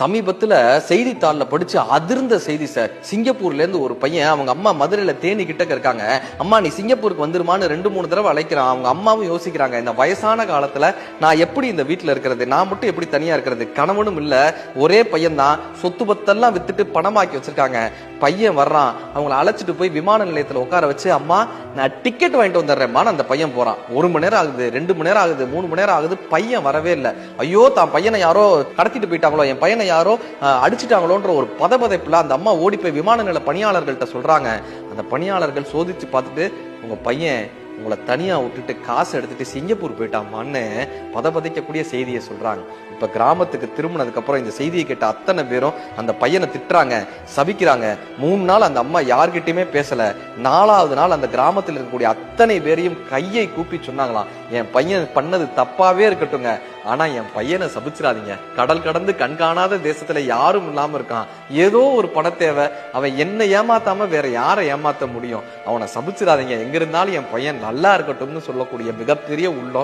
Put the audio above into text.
சமீபத்தில் செய்தித்தாளில் படிச்சு அதிர்ந்த செய்தி சார். சிங்கப்பூர்லேருந்து ஒரு பையன் அவங்க அம்மா மதுரையில் தேனி கிட்டக்க இருக்காங்க. அம்மா நீ சிங்கப்பூருக்கு வந்துருமான்னு ரெண்டு மூணு தடவை அழைக்கிறான். அவங்க அம்மாவும் யோசிக்கிறாங்க. இந்த வயசான காலத்தில் நான் எப்படி இந்த வீட்டில் இருக்கிறது? நான் மட்டும் எப்படி தனியாக இருக்கிறது? கணவனும் இல்லை. ஒரே பையன் தான் சொத்து பத்தெல்லாம் வித்துட்டு பணமாக்கி வச்சிருக்காங்க. பையன் வர்றான். அவங்கள அழைச்சிட்டு போய் விமான நிலையத்தில் உட்கார வச்சு அம்மா நான் டிக்கெட் வாங்கிட்டு வந்துடுறேம்மான்னு அந்த பையன் போகிறான் ஒரு மணி நேரம் ஆகுது ரெண்டு மணி நேரம் ஆகுது மூணு மணி நேரம் ஆகுது. பையன் வரவே இல்லை. ஐயோ தான் பையனை யாரோ கடத்திட்டு போயிட்டாங்களோ. என் பையனை யாரோ அடிச்சிட்டாங்களோன்ற ஒரு பதபதைப்புல அந்த அம்மா ஓடி போய் விமான நில பணியாளர்கள்ட்ட சொல்றாங்க. அந்த பணியாளர்கள் சோதிச்சு பார்த்துட்டு உங்க பையன் உங்களை தனியா விட்டுட்டு காசு எடுத்துட்டு சிங்கப்பூர் போயிட்டாமான்னு பதபதைக்கக்கூடிய செய்தியை சொல்றாங்க. இப்ப கிராமத்துக்கு திரும்பினதுக்கப்புறம் இந்த செய்தியை கேட்ட அத்தனை பேரும் அந்த பையனை திட்டுறாங்க சபிக்கிறாங்க. மூணு நாள் அந்த அம்மா யார்கிட்டயுமே பேசல. நாலாவது நாள் அந்த கிராமத்தில் இருக்கக்கூடிய அத்தனை பேரையும் கையை கூப்பி சொன்னாங்களாம். என் பையன் பண்ணது தப்பாவே இருக்கட்டுங்க ஆனா என் பையனை சபிச்சிடாதீங்க. கடல் கடந்து கண்காணாத தேசத்துல யாரும் இல்லாம இருக்கான். ஏதோ ஒரு பண தேவை அவன் என்ன ஏமாத்தாம வேற யாரை ஏமாத்த முடியும்? அவனை சபிச்சிடாதீங்க. எங்க இருந்தாலும் என் பையன் நல்லா இருக்கட்டும்னு சொல்லக்கூடிய மிகப்பெரிய உள்ளம்.